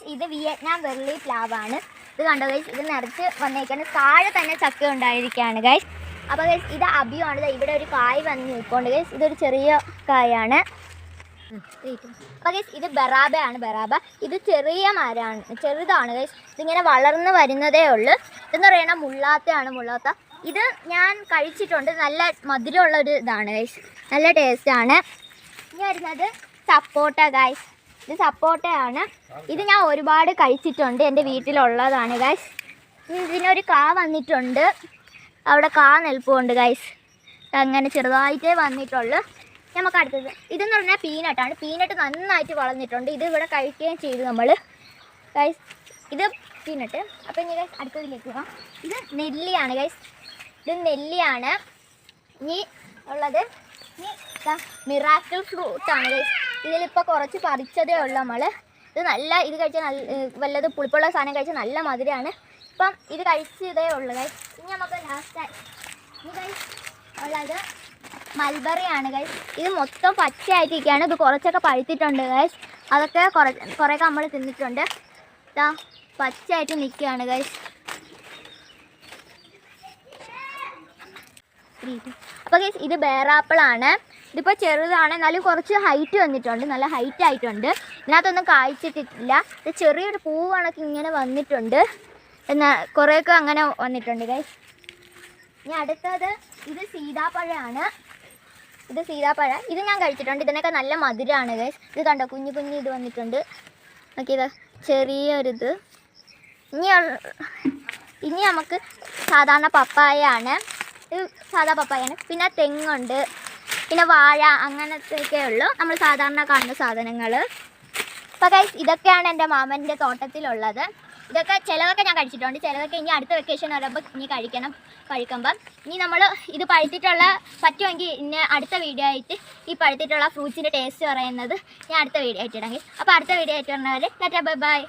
Guys ഇത് Vietnam verily പ്ലാവാണ് ഇത് കണ്ടോ ഗൈസ് ഇത് നിറച്ച് വന്നേക്കാണ് താഴെ തന്നെ ചക്ക ഉണ്ടായിരിക്കുകയാണ് ഗൈസ് അപ്പോൾ ഗൈസ് ഇത് അഭിയാണ് ദാ ഇവിടെ ഒരു കായ് വന്ന് നിൽക്കുന്നുണ്ട് ഗൈസ് ഇതൊരു ചെറിയ കായാണ്. അപ്പോൾ ഗൈസ് ഇത് ബറാബയാണ് ബറാബ. ഇത് ചെറിയ മരമാണ് ചെറുതാണ് ഗൈസ് ഇതിങ്ങനെ വളർന്ന് വരുന്നതേ ഉള്ളൂ. ഇതെന്ന് പറയുന്നത് മുള്ളാത്തയാണ് മുള്ളാത്ത. ഇത് ഞാൻ കഴിച്ചിട്ടുണ്ട്. നല്ല മധുരമുള്ള ഒരു ഇതാണ് ഗൈസ് നല്ല ടേസ്റ്റാണ് ഇനി വരുന്നത് സപ്പോട്ട ഗൈസ് ഇത് സപ്പോട്ടയാണ്. ഇത് ഞാൻ ഒരുപാട് കഴിച്ചിട്ടുണ്ട്. എന്റെ വീട്ടിലുള്ളതാണ് ഗൈസ് ഇതിനൊരു കാ വന്നിട്ടുണ്ട്. അവിടെ കാ നിൽപ്പുണ്ട് ഗൈസ് അങ്ങനെ ചെറുതായിട്ടേ വന്നിട്ടുള്ളൂ. നമുക്ക് അടുത്തത്. ഇതെന്ന് പറഞ്ഞാൽ പീനട്ടാണ് പീനട്ട് നന്നായിട്ട് വളർന്നിട്ടുണ്ട്. ഇത് ഇവിടെ കഴിക്കുകയും ചെയ്തു നമ്മൾ ഗൈസ് ഇത് പീനട്ട് അപ്പോൾ ഇനി ഗൈസ് അടുത്തതിലേക്ക് പോകാം. ഇത് നെല്ലിയാണ് ഗൈസ് ഇത് നെല്ലിയാണ്. ഇനി ഉള്ളത് ഇനി മിറാക്കിൾ ഫ്രൂട്ടാണ് ഗൈസ് ഇതിലിപ്പോൾ കുറച്ച് പറിച്ചതേ ഉള്ളൂ നമ്മൾ ഇത് നല്ല ഇത് കഴിച്ചാൽ നല്ല വല്ലത് പുളിപ്പുള്ള സാധനം കഴിച്ചാൽ നല്ല മധുരമാണ് ഇപ്പം ഇത് കഴിച്ചതേ ഉള്ളൂ കൈ ഇനി നമുക്ക് ലാസ്റ്റ് ഇനി കൈ ഉള്ളത് മൽബറിയാണ് ഗൈസ് ഇത് മൊത്തം പച്ചയായിട്ടിരിക്കുകയാണ്. ഇത് കുറച്ചൊക്കെ പഴുത്തിട്ടുണ്ട് ഗൈസ് അതൊക്കെ കുറേ കുറേയൊക്കെ നമ്മൾ തിന്നിട്ടുണ്ട്. ഇതാ പച്ചയായിട്ട് നിൽക്കുകയാണ് ഗൈസ് അപ്പോൾ ഗൈസ് ഇത് ബേറാപ്പിളാണ് ഇതിപ്പോൾ ചെറുതാണ് എന്നാലും കുറച്ച് ഹൈറ്റ് വന്നിട്ടുണ്ട് നല്ല ഹൈറ്റ് ആയിട്ടുണ്ട്. ഇതിനകത്തൊന്നും കായ്ച്ചിട്ടില്ല ഇത് ചെറിയൊരു പൂവ് കണക്ക് ഇങ്ങനെ വന്നിട്ടുണ്ട്. എന്നാൽ കുറേയൊക്കെ അങ്ങനെ വന്നിട്ടുണ്ട് ഗൈസ് ഇനി അടുത്തത് ഇത് സീതാപ്പഴമാണ്. ഇത് സീതാപ്പഴം. ഇത് ഞാൻ കഴിച്ചിട്ടുണ്ട്. ഇതിനൊക്കെ നല്ല മധുരമാണ് ഗൈസ് ഇത് കണ്ടോ കുഞ്ഞു കുഞ്ഞു ഇത് വന്നിട്ടുണ്ട്. നോക്കിയത് ചെറിയൊരിത്. ഇനി ഇനി നമുക്ക് സാധാരണ പപ്പായയാണ്. ഇത് സാധാ പപ്പായാണ് പിന്നെ തെങ്ങുണ്ട്. പിന്നെ വാഴ അങ്ങനത്തെയൊക്കെ ഉള്ളൂ. നമ്മൾ സാധാരണ കാണുന്ന സാധനങ്ങൾ അപ്പോൾ ഗൈസ് ഇതൊക്കെയാണ് എന്റെ മാമന്റെ തോട്ടത്തിലുള്ളത്. ഇതൊക്കെ ചിലവൊക്കെ ഞാൻ കഴിച്ചിട്ടുണ്ട്. ചിലവൊക്കെ ഇനി അടുത്ത വെക്കേഷൻ വരുമ്പോൾ ഇനി കഴിക്കണം കഴിക്കുമ്പം. ഇനി നമ്മൾ ഇത് പഴുത്തിട്ടുള്ള പറ്റുമെങ്കിൽ ഇനി അടുത്ത വീഡിയോ ആയിട്ട് ഈ പഴുത്തിട്ടുള്ള ഫ്രൂട്ട്സിന്റെ ടേസ്റ്റ് പറയുന്നത് ഞാൻ അടുത്ത വീഡിയോ ആയിട്ട് ഇടാം അപ്പോൾ അടുത്ത വീഡിയോ ആയിട്ട് ടാറ്റാ ബൈ ബൈ.